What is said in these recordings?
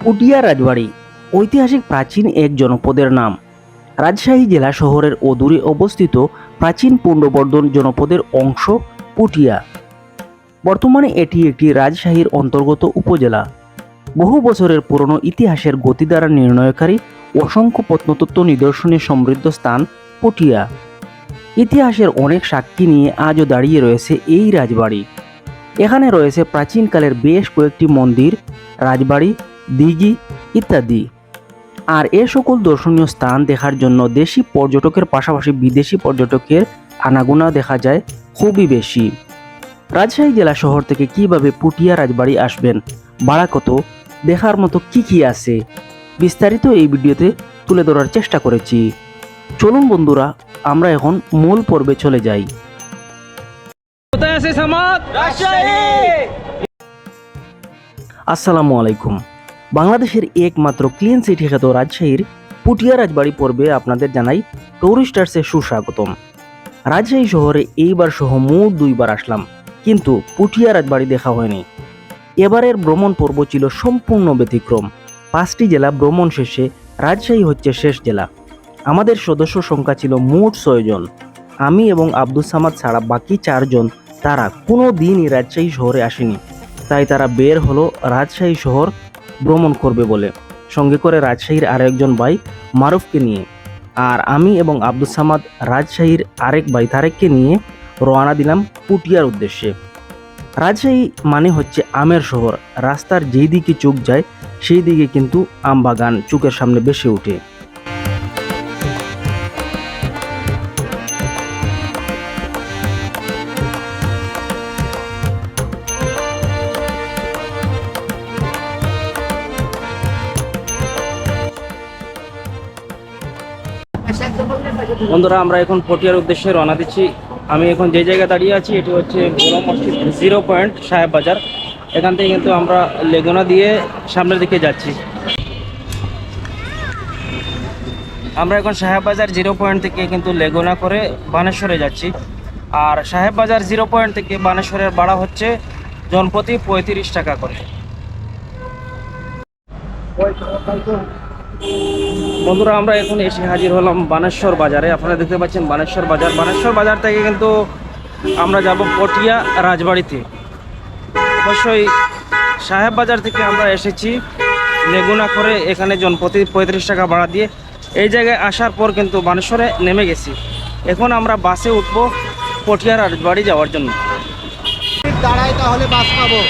পুটিয়া রাজবাড়ি, ঐতিহাসিক প্রাচীন এক জনপদের নাম। রাজশাহী জেলা শহরের অদূরে অবস্থিত প্রাচীন পুণ্ডবর্ধন জনপদের অংশ পুটিয়া বর্তমানে এটি একটি রাজশাহীর অন্তর্গত উপজেলা। বহু বছরের পুরনো ইতিহাসের গতি দ্বারা নির্ণয়কারী অসংখ্য প্রত্নতত্ত্ব নিদর্শনে সমৃদ্ধ স্থান পুটিয়া ইতিহাসের অনেক সাক্ষী নিয়ে আজও দাঁড়িয়ে রয়েছে এই রাজবাড়ি। এখানে রয়েছে প্রাচীনকালের বেশ কয়েকটি মন্দির, রাজবাড়ি দিঘি ইত্যাদি। আর এ সকল দর্শনীয় স্থান দেখার জন্য দেশি পর্যটকের পাশাপাশি বিদেশি পর্যটকের আনাগোনা দেখা যায় খুবই বেশি। রাজশাহী জেলা শহর থেকে কীভাবে পুটিয়া রাজবাড়ি আসবেন ভাড়া কত দেখার মতো কি কি আছে বিস্তারিত এই ভিডিওতে তুলে ধরার চেষ্টা করেছি। চলুন বন্ধুরা আমরা এখন মূল পর্বে চলে যাই। আসসালামু আলাইকুম। বাংলাদেশের একমাত্র ক্লিন সিটি খ্যাত রাজশাহীর পুটিয়া রাজবাড়ি পর্বে আপনাদের জানাই টুরিস্টার্সে সুস্বাগতম। রাজশাহী শহরে এইবার সহ মোট দুইবার আসলাম, কিন্তু পুটিয়া রাজবাড়ি দেখা হয়নি। এবারের ভ্রমণ পর্ব ছিল সম্পূর্ণ ব্যতিক্রম। পাঁচটি জেলা ভ্রমণ শেষে রাজশাহী হচ্ছে শেষ জেলা। আমাদের সদস্য সংখ্যা ছিল মোট ছয়জন আমি এবং আব্দুল সামাদ ছাড়া বাকি চারজন তারা কোনো দিনই রাজশাহী শহরে আসেনি। তাই তারা বের হলো রাজশাহী শহর ভ্রমণ করবে বলে। সঙ্গে করে রাজশাহীর আরেকজন ভাই মারুফকে নিয়ে আর আমি এবং আব্দুল সামাদ রাজশাহীর আরেক ভাই তারেককে নিয়ে রওনা দিলাম পুটিয়ার উদ্দেশ্যে। রাজশাহী মানে হচ্ছে আমের শহর। রাস্তার যেই দিকে চোখ যায়, সেই দিকে কিন্তু আম বাগান চোখের সামনে বেশি ওঠে। বন্ধুরা, আমরা এখন পটিয়ার উদ্দেশ্যে রওনা দিচ্ছি। আমি এখন যে জায়গায় দাঁড়িয়ে আছি, এটি হচ্ছে মসজিদ জিরো পয়েন্ট সাহেব বাজার। এখান থেকে কিন্তু আমরা লেগুনা দিয়ে সামনের দিকে যাচ্ছি। আমরা এখন সাহেব বাজার জিরো পয়েন্ট থেকে কিন্তু লেগুনা করে বানেশ্বরে যাচ্ছি। আর সাহেব বাজার জিরো পয়েন্ট থেকে বানেশ্বরের ভাড়া হচ্ছে জনপ্রতি পঁয়ত্রিশ টাকা করে। বন্ধুরা আমরা এখন এসে হাজির হলাম বানেশ্বর বাজারে। আপনারা দেখতে পাচ্ছেন বানেশ্বর বাজার। বানেশ্বর বাজার থেকে কিন্তু আমরা যাব পটিয়া রাজবাড়িতে। অবশ্যই সাহেব বাজার থেকে আমরা এসেছি। লেগুনা করে এখানে জনপ্রতি পঁয়ত্রিশ টাকা ভাড়া দিয়ে। এই জায়গায় আসার পর কিন্তু বানেশ্বরে নেমে গেছি। এখন আমরা বাসে উঠবো পটিয়া রাজবাড়ি যাওয়ার জন্য। দাঁড়াই তাহলে বাস পাবো।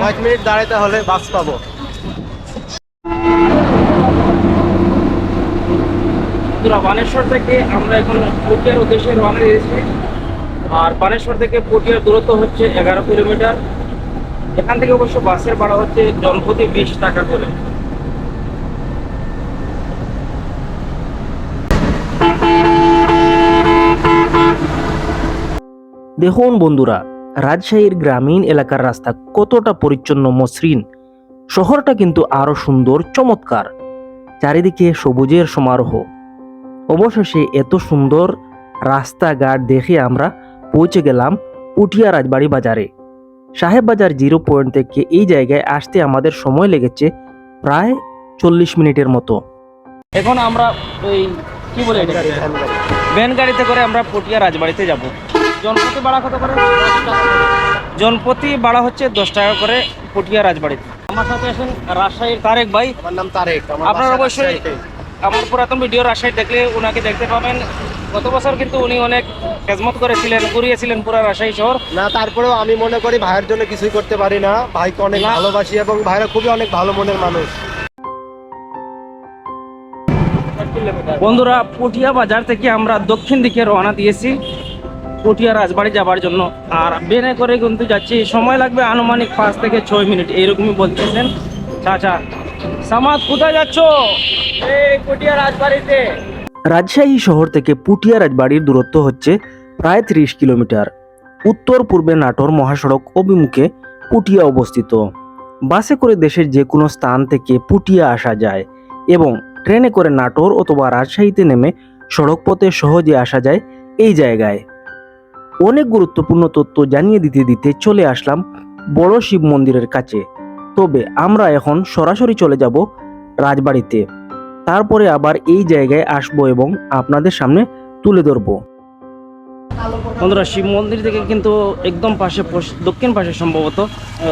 পাঁচ মিনিট দাঁড়াই তাহলে বাস পাবো। বন্ধুরা, বানেশ্বর থেকে আমরা এখন পটিয়ার উদ্দেশ্যে রওনা দিয়েছি। আর বানেশ্বর থেকে পটিয়ার দূরত্ব হচ্ছে এগারো কিলোমিটার। এখান থেকে অবশ্য বাসের ভাড়া হচ্ছে জনপ্রতি বিশ টাকা করে। দেখুন বন্ধুরা, রাজশাহীর গ্রামীণ এলাকার রাস্তা কতটা পরিচ্ছন্ন মসৃণ। শহরটা কিন্তু আরও সুন্দর, চমৎকার। চারিদিকে সবুজের সমারোহ। অবশেষে এত সুন্দর রাস্তাঘাট দেখে আমরা পৌঁছে গেলাম পুটিয়া রাজবাড়ি বাজারে। সাহেব বাজার জিরো পয়েন্ট থেকে এই জায়গায় আসতে আমাদের সময় লেগেছে প্রায় চল্লিশ মিনিটের মতো। এখন আমরা ওই কি বলে ভ্যান গাড়িতে করে আমরা পটিয়া রাজবাড়িতে যাব। জনপতি ভাড়া কত করে? জনপ্রতি ভাড়া হচ্ছে দশ টাকা করে পটিয়া রাজবাড়িতে। আমার সাথে আছেন রাজশাহীর তারেক ভাই। আমার নাম তারেক আপনারা অবশ্যই। আমার পুরাতন ভিডিও রাজশাহী দেখলে উনাকে দেখতে পাবেন। গত বছর কিন্তু উনি অনেক খেজমত করেছিলেন ঘুরিয়েছিলেন পুরা রাজশাহী শহর। না তারপরেও আমি মনে করি ভাইয়ের জন্য কিছুই করতে পারি না। ভাইকে অনেক। ভালোবাসি এবং ভাইরা খুবই অনেক ভালো মনের মানুষ। বন্ধুরা পটিয়া বাজার থেকে আমরা দক্ষিণ দিকে রওনা দিয়েছি পটিয়া রাজবাড়ি যাবার জন্য। আর বেনে করে কিন্তু যাচ্ছি। সময় লাগবে আনুমানিক পাঁচ থেকে ছয় মিনিট এইরকমই বলতেছেন চাচা। সামাদ, কোথায় যাচ্ছ? এই পটিয়া রাজবাড়িতে। রাজশাহী শহর থেকে পুটিয়া রাজবাড়ির দূরত্ব হচ্ছে প্রায় ত্রিশ কিলোমিটার। উত্তর পূর্বে নাটোর মহাসড়ক অভিমুখে পুটিয়া অবস্থিত। বাসে করে দেশের যে কোনো স্থান থেকে পুটিয়া আসা যায় এবং ট্রেনে করে নাটোর অথবা রাজশাহীতে নেমে সড়ক পথে সহজে আসা যায় এই জায়গায়। অনেক গুরুত্বপূর্ণ তথ্য জানিয়ে দিতে দিতে চলে আসলাম বড় শিব মন্দিরের কাছে। তবে আমরা এখন সরাসরি চলে যাব রাজবাড়িতে। তারপরে আবার এই জায়গায় আসব এবং আপনাদের সামনে তুলে ধরবো। বন্ধুরা, শিব মন্দির থেকে কিন্তু একদম পাশে দক্ষিণ পাশে সম্ভবত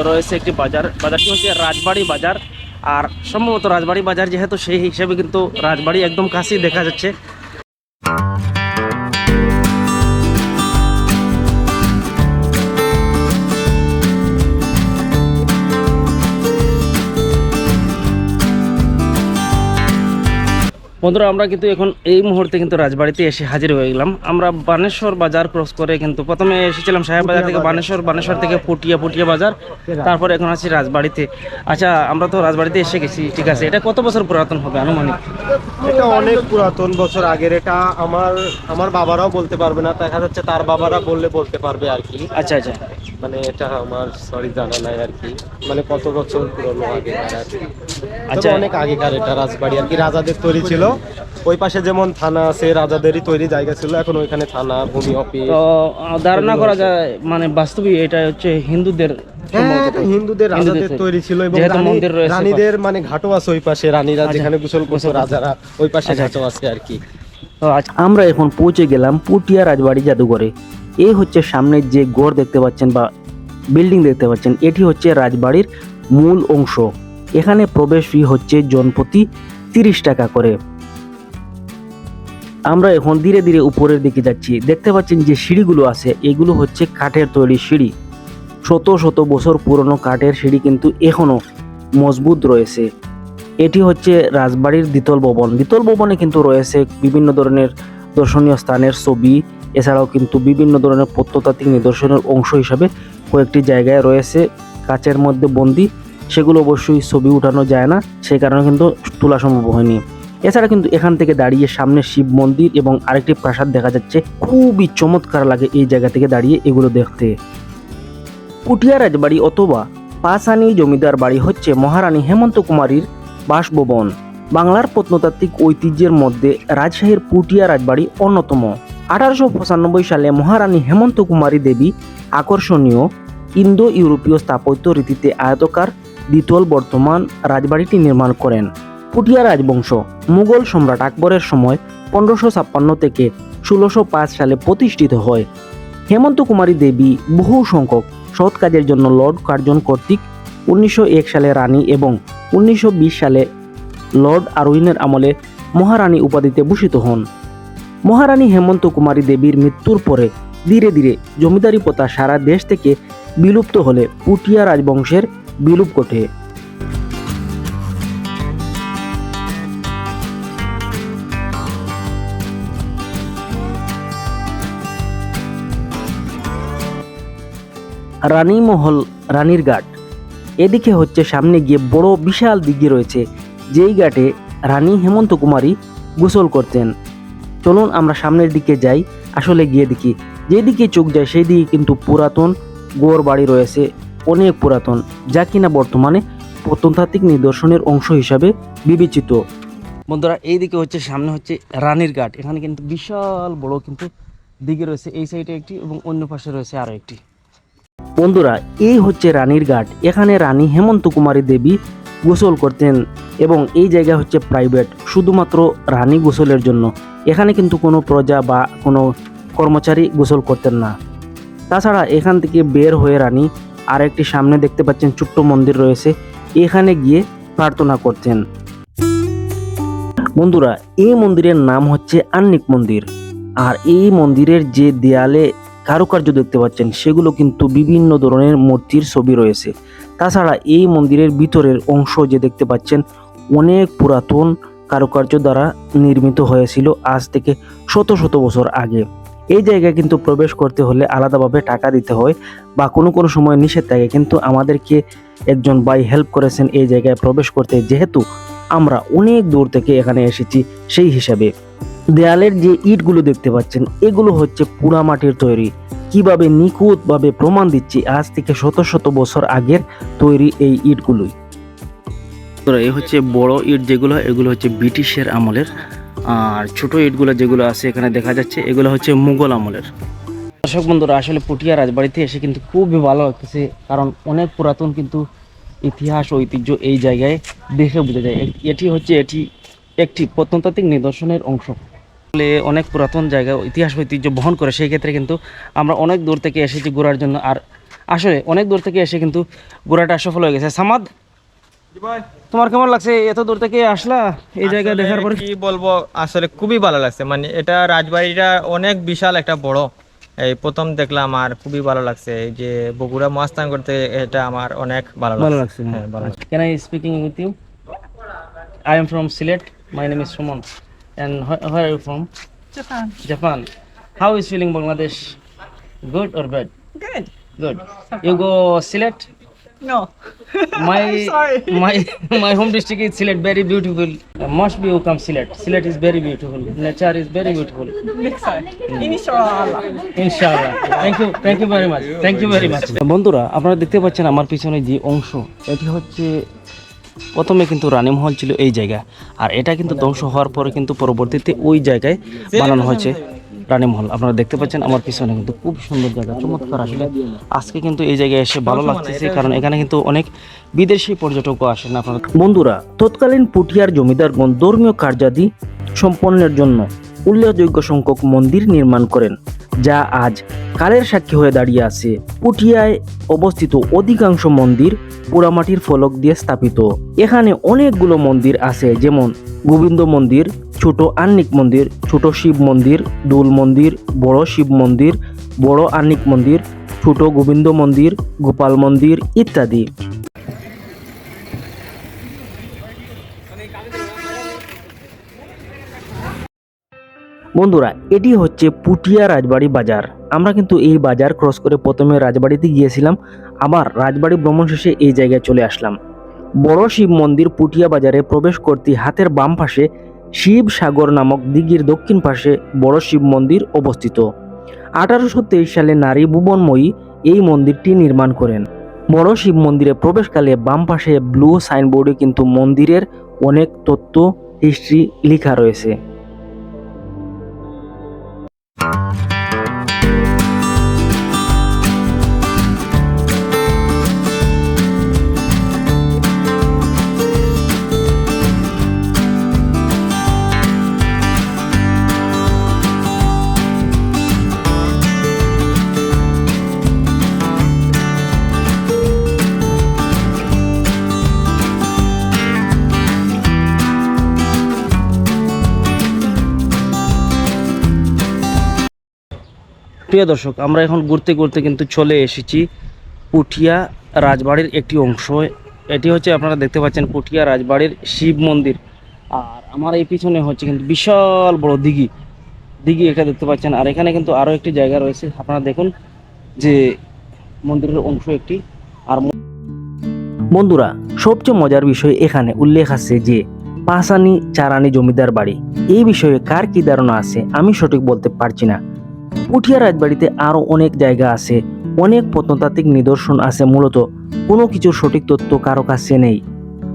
রয়েছে একটি বাজার। বাজারটি হচ্ছে রাজবাড়ি বাজার। আর সম্ভবত রাজবাড়ি বাজার যেহেতু সেই হিসেবে কিন্তু রাজবাড়ি একদম কাছেই দেখা যাচ্ছে। বন্ধুরা আমরা কিন্তু এখন এই মুহূর্তে কিন্তু রাজবাড়িতে এসে হাজির হয়ে গেলাম। আমরা বানেশ্বর বাজার ক্রস করে কিন্তু প্রথমে এসেছিলাম সাহেব বাজার থেকে বানেশ্বর বানেশ্বর থেকে পুটিয়া পুটিয়া বাজার। তারপরে এখন আছি রাজবাড়িতে। আচ্ছা আমরা তো রাজবাড়িতে এসে গেছি ঠিক আছে। এটা কত বছর পুরাতন হবে আনুমানিক? এটা অনেক পুরাতন বছর আগের এটা আমার আমার বাবারাও বলতে পারবে না। দেখা যাচ্ছে তার বাবারা বললে বলতে পারবে আর কি। আচ্ছা আচ্ছা। মানে এটা আমার সরি জানা নাই আর কি। মানে কত বছর পুরনো কি। আচ্ছা। আচ্ছা। অনেক আগেকার এটা রাজবাড়ি আর কি রাজাদের তৈরি ছিল। ওই পাশে যেমন থানা আছে রাজাদেরই তৈরি জায়গা ছিল। এখন ওইখানে থানা ভূমি অফিস তো ধারণা করা যায় মানে বাস্তবিক এটা হচ্ছে হিন্দুদের হ্যাঁ সম্ভবত। এটা হিন্দুদের রাজাদের তৈরি। ছিল এবং রানীদের মানে ঘাটও আছে ওই পাশে। রানীরা আচ্ছা। যেখানে গোসল করতো। রাজারা ওই পাশে আচ্ছা, ঘাটও আছে আর কি। আমরা এখন পৌঁছে গেলাম পুটিয়া রাজবাড়ি জাদুঘরে। এই হচ্ছে সামনে যে গড় দেখতে পাচ্ছেন বা বিল্ডিং দেখতে পাচ্ছেন, এটি হচ্ছে রাজবাড়ির মূল অংশ। এখানে প্রবেশ ফি হচ্ছে জনপ্রতি তিরিশ টাকা করে। আমরা এখন ধীরে ধীরে উপরের দিকে যাচ্ছি। দেখতে পাচ্ছেন যে সিঁড়িগুলো আছে, এগুলো হচ্ছে কাঠের তৈরি সিঁড়ি। শত শত বছর পুরনো কাঠের সিঁড়ি কিন্তু এখনও মজবুত রয়েছে। এটি হচ্ছে রাজবাড়ির দ্বিতল ভবন। দ্বিতল ভবনে কিন্তু রয়েছে বিভিন্ন ধরনের দর্শনীয় স্থানের ছবি এছাড়াও কিন্তু বিভিন্ন ধরনের প্রত্নতাত্ত্বিক নিদর্শনের অংশ হিসাবে কয়েকটি জায়গায় রয়েছে কাচের মধ্যে বন্দি। সেগুলো অবশ্যই ছবি উঠানো যায় না সেই কারণে কিন্তু তোলা সম্ভব হয়নি। এছাড়া কিন্তু এখান থেকে দাঁড়িয়ে সামনে শিব মন্দির এবং আরেকটি প্রাসাদ দেখা যাচ্ছে। খুবই চমৎকার লাগে এই জায়গা থেকে দাঁড়িয়ে এগুলো দেখতে। পুটিয়া রাজবাড়ি অথবা পাসানি জমিদার বাড়ি হচ্ছে মহারানী হেমন্ত কুমারীর বাসভবন। বাংলার প্রত্নতাত্ত্বিক ঐতিহ্যের মধ্যে রাজশাহীর পুটিয়া রাজবাড়ি অন্যতম। আঠারোশো পঁচানব্বই সালে মহারানী হেমন্ত কুমারী দেবী আকর্ষণীয় ইন্দো ইউরোপীয় স্থাপত্য রীতিতে আয়তকার দ্বিতল বর্তমান রাজবাড়িটি নির্মাণ করেন। পুটিয়া রাজবংশ, মুঘল সম্রাট আকবরের সময় পনেরোশো ছাপ্পান্ন থেকে ষোলোশো পাঁচ সালে প্রতিষ্ঠিত হয়। হেমন্ত কুমারী দেবী বহু সংখ্যক সৎ কাজের জন্য লর্ড কার্জন কর্তৃক উনিশশো এক সালে রানী এবং উনিশশো বিশ সালে লর্ড আরউইনের আমলে মহারানী উপাধিতে ভূষিত হন। মহারানী হেমন্ত কুমারী দেবীর মৃত্যুর পরে ধীরে ধীরে জমিদারি প্রথা সারা দেশ থেকে বিলুপ্ত হলে পুটিয়া রাজবংশের বিলুপ ঘটে। রানীমহল রানীর ঘাট এদিকে হচ্ছে সামনে গিয়ে বড় বিশাল দিঘি রয়েছে, যেই ঘাটে রানী হেমন্ত কুমারী গোসল করতেন। চলুন আমরা সামনের দিকে যাই, আসলে গিয়ে দেখি। যেদিকে চোখ যায় সেই দিকে কিন্তু পুরাতন গোর বাড়ি রয়েছে, অনেক পুরাতন, যা কিনা বর্তমানে প্রত্নতাত্ত্বিক নিদর্শনের অংশ হিসাবে বিবেচিত। বন্ধুরা, এইদিকে হচ্ছে, সামনে হচ্ছে রানীর ঘাট। এখানে কিন্তু বিশাল বড় কিন্তু দিকে রয়েছে, এই সাইডে একটি এবং অন্য পাশে রয়েছে আরও একটি। বন্ধুরা, এই হচ্ছে রানীর ঘাট। এখানে রানী হেমন্ত কুমারী দেবী গোসল করতেন এবং এই জায়গা হচ্ছে প্রাইভেট শুধুমাত্র রানী গোসলের জন্য। এখানে কিন্তু কোনো প্রজা বা কোনো কর্মচারী গোসল করতেন না। তাছাড়া এখান থেকে বের হয়ে রানী আর একটি সামনে দেখতে পাচ্ছেন ছোট্ট মন্দির রয়েছে। এখানে গিয়ে প্রার্থনা করতেন। বন্ধুরা, এই মন্দিরের নাম হচ্ছে আন্নিক মন্দির। আর এই মন্দিরের যে দেয়ালে কারুকার্য দেখতে পাচ্ছেন, সেগুলো কিন্তু বিভিন্ন ধরনের মূর্তির ছবি রয়েছে। তাছাড়া এই মন্দিরের ভিতরের অংশ যে দেখতে পাচ্ছেন, অনেক পুরাতন কারুকার্য দ্বারা নির্মিত হয়েছিল আজ থেকে শত শত বছর আগে। এই জায়গায় কিন্তু প্রবেশ করতে হলে আলাদাভাবে টাকা দিতে হয় বা কোনো কোনো সময় নিষেধ থাকে, কিন্তু আমাদেরকে একজন ভাই হেল্প করেছেন এই জায়গায় প্রবেশ করতে। যেহেতু আমরা অনেক দূর থেকে এখানে এসেছি সেই হিসাবে। দেয়ালের যে ইটগুলো দেখতে পাচ্ছেন, এগুলো হচ্ছে পুরা মাটির তৈরি। কীভাবে নিখুঁতভাবে প্রমাণ দিচ্ছি, আজ থেকে শত শত বছর আগের তৈরি এই ইটগুলোই। এই হচ্ছে বড় ইট যেগুলো, এগুলো হচ্ছে ব্রিটিশের আমলের। আর ছোট ইটগুলো যেগুলো আছে এখানে দেখা যাচ্ছে, এগুলো হচ্ছে মুঘল আমলের। দর্শক বন্ধুরা, আসলে পুটিয়া রাজবাড়িতে এসে কিন্তু খুবই ভালো লাগতেছে, কারণ অনেক পুরাতন কিন্তু ইতিহাস, ঐতিহ্য এই জায়গায় দেখে বোঝা যায়। এটি হচ্ছে এটি একটি প্রত্নতাত্ত্বিক নিদর্শনের অংশ। আসলে অনেক পুরাতন জায়গা ইতিহাস ঐতিহ্য বহন করে সেই ক্ষেত্রে কিন্তু আমরা অনেক দূর থেকে এসেছি ঘোরার জন্য। আর আসলে অনেক দূর থেকে এসে কিন্তু ঘোরাটা সফল হয়ে গেছে। সামাদ তোমার কেমন লাগছে? এত দূর থেকে আসলা এই জায়গা দেখার পরে? কি বলব আসলে খুবই ভালো লাগছে। মানে এটা রাজবাড়িটা অনেক বিশাল একটা বড়। এই প্রথম দেখলাম আর খুবই ভালো লাগছে। এই যে বগুড়া মহাস্থান করতে এটা আমার অনেক ভালো ভালো লাগছে। লাগছে। হ্যাঁ, ভালো লাগছে। Can I speaking with you? I am from Silet. My name is Suman. And wh- where are you from? Japan. Japan. How is feeling Bangladesh? Good or bad? Good. Good. You go Silet? No. My I'm sorry. my my home district is Silet. Very beautiful. Uh, must be you come Silet. Silet is very beautiful. Nature is very beautiful. Inshallah. ইনশাআল্লাহ thank you thank you very much thank you very much বন্ধুরা আপনারা দেখতে পাচ্ছেন আমার পিছনে যে অংশ এটি হচ্ছে প্রথমে কিন্তু রানীমহল ছিল এই জায়গা, আর এটা কিন্তু ধ্বংস হওয়ার পরে কিন্তু পরবর্তীতে ওই জায়গায় বানানো হয়েছে রানীমহল আপনারা দেখতে পাচ্ছেন আমার পিছনে কিন্তু খুব সুন্দর জায়গা, চমৎকার। আসলে আজকে কিন্তু এই জায়গায় এসে ভালো লাগতেছে, কারণ এখানে কিন্তু অনেক বিদেশি পর্যটকও আসেন আপনারা। বন্ধুরা, তৎকালীন পুঠিয়ার জমিদারগণ ধর্মীয় কার্যাদি সম্পন্নের জন্য উল্লেখযোগ্য সংখ্যক মন্দির নির্মাণ করেন। যা আজ কালের সাক্ষী হয়ে দাঁড়িয়ে আছে পুঠিয়ায় অবস্থিত অধিকাংশ মন্দির পোড়ামাটির ফলক দিয়ে স্থাপিত। এখানে অনেকগুলো মন্দির আছে, যেমন গোবিন্দ মন্দির, ছোট আন্নিক মন্দির, ছোট শিব মন্দির, দোল মন্দির, বড় শিব মন্দির, বড় আন্নিক মন্দির, ছোট গোবিন্দ মন্দির, গোপাল মন্দির ইত্যাদি। বন্ধুরা, এটি হচ্ছে পুটিয়া রাজবাড়ি বাজার। আমরা কিন্তু এই বাজার ক্রস করে প্রথমে রাজবাড়িতে গিয়েছিলাম, আবার রাজবাড়ি ভ্রমণ শেষে এই জায়গায় চলে আসলাম। বড় শিব মন্দির পুটিয়া বাজারে প্রবেশ করতে হাতের বাম পাশে শিব সাগর নামক দিঘির দক্ষিণ পাশে বড় শিব মন্দির অবস্থিত। আঠারোশো তেইশ সালে নারী ভুবনময়ী এই মন্দিরটি নির্মাণ করেন। বড় শিব মন্দিরে প্রবেশকালে বাম পাশে ব্লু সাইনবোর্ডে কিন্তু মন্দিরের অনেক তথ্য হিস্ট্রি লেখা রয়েছে। প্রিয় দর্শক, আমরা এখন ঘুরতে ঘুরতে কিন্তু চলে এসেছি পুঠিয়া রাজবাড়ির একটি অংশ। এটি হচ্ছে আপনারা দেখতে পাচ্ছেন পুঠিয়া রাজবাড়ির শিব মন্দির। আর আমার এই পিছনে হচ্ছে কিন্তু বিশাল বড় দিঘি। দিঘি এটা দেখতে পাচ্ছেন। আর এখানে কিন্তু আরও একটি জায়গা রয়েছে। আপনারা দেখুন যে মন্দিরের অংশ একটি। আর বন্ধুরা, সবচেয়ে মজার বিষয় এখানে উল্লেখ আছে যে পাঁচানি চারানি জমিদার বাড়ি। এই বিষয়ে কার কি ধারণা আছে আমি সঠিক বলতে পারছি না। পুঠিয়া রাজবাড়িতে আরও অনেক জায়গা আছে। অনেক প্রত্নতাত্ত্বিক নিদর্শন আছে মূলত। কোনো কিছুর সঠিক তথ্য কারও কাছে নেই।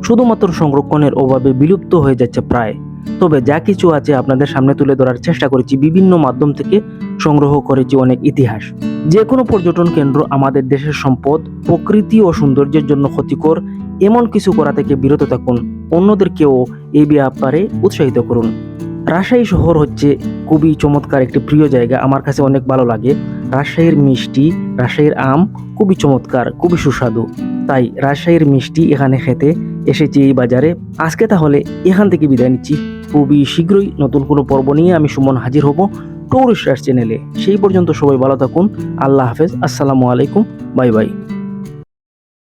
শুধুমাত্র সংরক্ষণের অভাবে বিলুপ্ত হয়ে যাচ্ছে প্রায়। তবে যা কিছু আছে আপনাদের সামনে তুলে ধরার চেষ্টা করেছি। বিভিন্ন মাধ্যম থেকে সংগ্রহ করেছি অনেক ইতিহাস। যে কোনো পর্যটন কেন্দ্র আমাদের দেশের সম্পদ, প্রকৃতি ও সৌন্দর্যের জন্য ক্ষতিকর। এমন কিছু করা থেকে বিরত থাকুন। অন্যদেরকেও এই ব্যাপারে উৎসাহিত করুন। রাজশাহী শহর হচ্ছে খুবই চমৎকার একটি প্রিয় জায়গা। আমার কাছে অনেক ভালো লাগে। রাজশাহীর মিষ্টি, রাজশাহীর আম খুবই চমৎকার, খুবই সুস্বাদু। তাই রাজশাহীর মিষ্টি এখানে খেতে এসেছি এই বাজারে। আজকে তাহলে এখান থেকে বিদায় নিচ্ছি। খুবই শীঘ্রই নতুন কোনো পর্ব নিয়ে আমি সুমন হাজির হব টুরিস্টার চ্যানেলে সেই পর্যন্ত সবাই ভালো থাকুন। আল্লাহ হাফেজ। আসসালামু আলাইকুম। Bye bye.